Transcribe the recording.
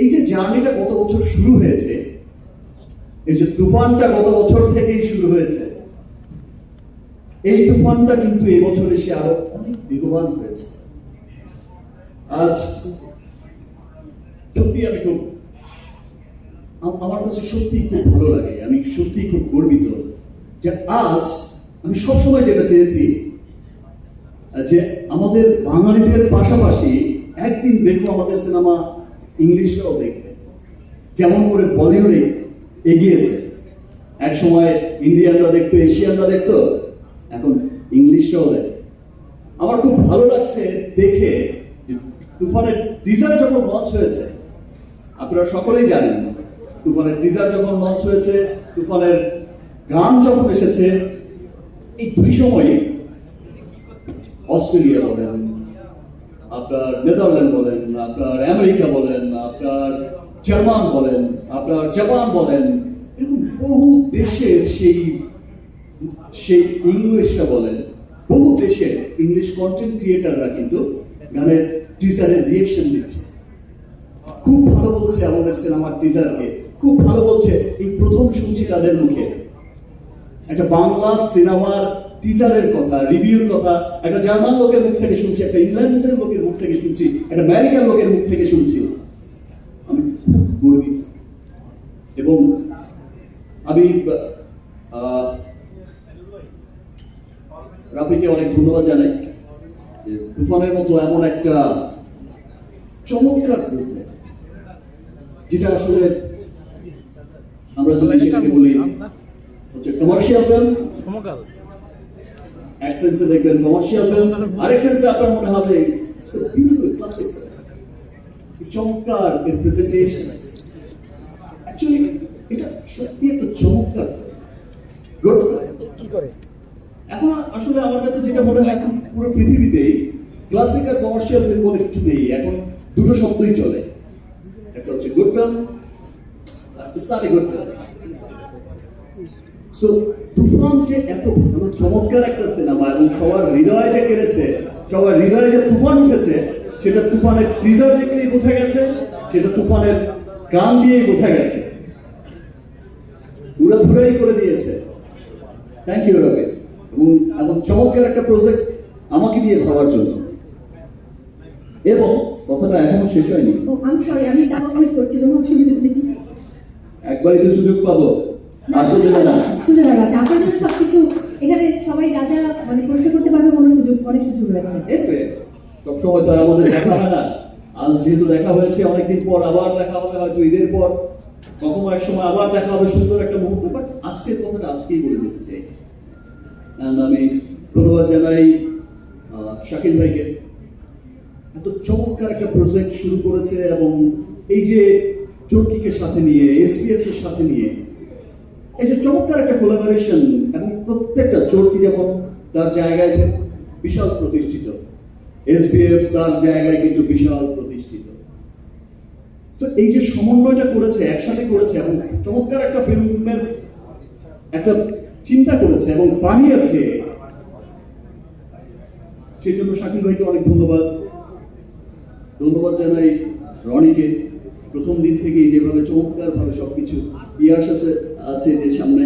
এই যে জার্নিটা গত বছর শুরু হয়েছে, এই যে তুফানটা গত বছর থেকেই শুরু হয়েছে, এই তুফানটা কিন্তু এবছর এসে আরও অনেক বেগবান হয়েছে। আজ সত্যি আমি খুব আমার কাছে সত্যি খুব ভালো লাগে, আমি সত্যি খুব গর্বিত যে আজ আমি সবসময় যেটা চেয়েছি, যে আমাদের বাঙালিদের পাশাপাশি একদিন দেখব আমাদের সিনেমা ইংলিশরাও দেখবে। যেমন করে বলিউডে এগিয়েছে। এক সময় ইন্ডিয়ানরা দেখতো, এশিয়ানরা দেখতো, এখন ইংলিশরাও দেখে। আমার খুব ভালো লাগছে দেখে তুফানের টিজার যখন লঞ্চ হয়েছে, আপনারা সকলেই জানেন, তুফানের টিজার যখন লঞ্চ হয়েছে, তুফানের গান যখন এসেছে, এই দুই সময়ে অস্ট্রেলিয়া বলেন আপনার নেদারল্যান্ড বলেন, আপনার আমেরিকা বলেন, আপনার জার্মান বলেন, আপনার জাপান বলেন, এরকম বহু দেশের সেই সেই ইংলিশরা বলেন, বহু দেশের ইংলিশ কন্টেন্ট ক্রিয়েটাররা কিন্তু গানের টিজারের রিয়েকশন দিচ্ছে খুব ভালো বলছে আমাদের সিনেমার টিজারকে খুব ভালো বলছে এই প্রথম শুনছি তাদের মুখে। একটা বাংলা সিনেমার টিজারের কথা রিভিউর কথা একটা জার্মান লোকের মুখ থেকে শুনছি একটা ইংল্যান্ডের লোকের মুখ থেকে শুনছি একটা আমেরিকান লোকের মুখ থেকে শুনছি। আমি খুব গর্বিত। এবং আমি রাফিকে অনেক ধন্যবাদ জানাই তুফানের মতো এমন একটা চমৎকার প্রজেক্ট যেটা আসলে আমরা যদি সেটাকে বলি হচ্ছে কমার্শিয়াল ফিল্ম সমকাল। এক সেন্সে দেখবেন কমার্শিয়াল ফিল্ম আরেক সেন্সে আপনার মনে হবে বিউটিফুল ক্লাসিক চমৎকার এর প্রেজেন্টেশন অ্যাকচুয়ালি এটা সত্যি একটা চমৎকার গুড কি করে? এখন আসলে আমার কাছে যেটা মনে হয় এখন পুরো পৃথিবীতেই ক্লাসিক আর কমার্শিয়াল ফিল্ম বলে কিছু নেই। এখন দুটো শব্দই চলে। একটা হচ্ছে good film a good film so Toofan যে এত ভালো চমৎকার একটা সিনেমা এবং সবার হৃদয়ে যে কেড়েছে সবার হৃদয়ে যে তুফান উঠেছে সেটা তুফানের টিজার দেখলেই বোঝা গেছে সেটা তুফানের গান দিয়েই বোঝা গেছে। উড়াধুরাই করে দিয়েছে। থ্যাংক ইউ রবি এবং এমন চমৎকার একটা প্রজেক্ট আমাকে দিয়ে ভাবার জন্য। এবং কথাটা এখনও শেষ হয়নি। একবারই তো সুযোগ পাবো। সুযোগ আছে, আপনার জন্য সবকিছু এখানে সবাই যা যা মানে প্রশ্ন করতে পারবে কোনো সুযোগ অনেক সুযোগ রয়েছে দেখবে সবসময় তো আমাদের দেখা হয় না। আজ যেহেতু দেখা হয়েছে অনেকদিন পর আবার দেখা হবে হয়তো ঈদের পর। কখনো এক সময় আবার দেখা হবে সুন্দর একটা মুহূর্ত বাট আজকের কথাটা আজকেই বলে দিতে চাই। আমি ধন্যবাদ জানাই আহ, শাকিল ভাইকে। এত চমৎকার একটা প্রজেক্ট শুরু করেছে এবং এই যে চরকিকে সাথে নিয়ে এসপিএফ এর সাথে নিয়ে এই যে চমৎকার একটা কোলাবোরেশন এবং প্রত্যেকটা চরকি যেমন তার জায়গায় বিশাল প্রতিষ্ঠিত এসবিএফ তার জায়গায় কিন্তু বিশাল প্রতিষ্ঠিত। তো এই যে সমন্বয়টা করেছে, একসাথে করেছে এবং চমৎকার একটা ফিল্মের একটা চিন্তা করেছে এবং বানিয়েছে। সেই জন্য শাকিল ভাইকে অনেক ধন্যবাদ। ধন্যবাদ জানাই রনিকে। প্রথম দিন থেকেই যেভাবে চমৎকার ভাবে সবকিছু আছে যে সামনে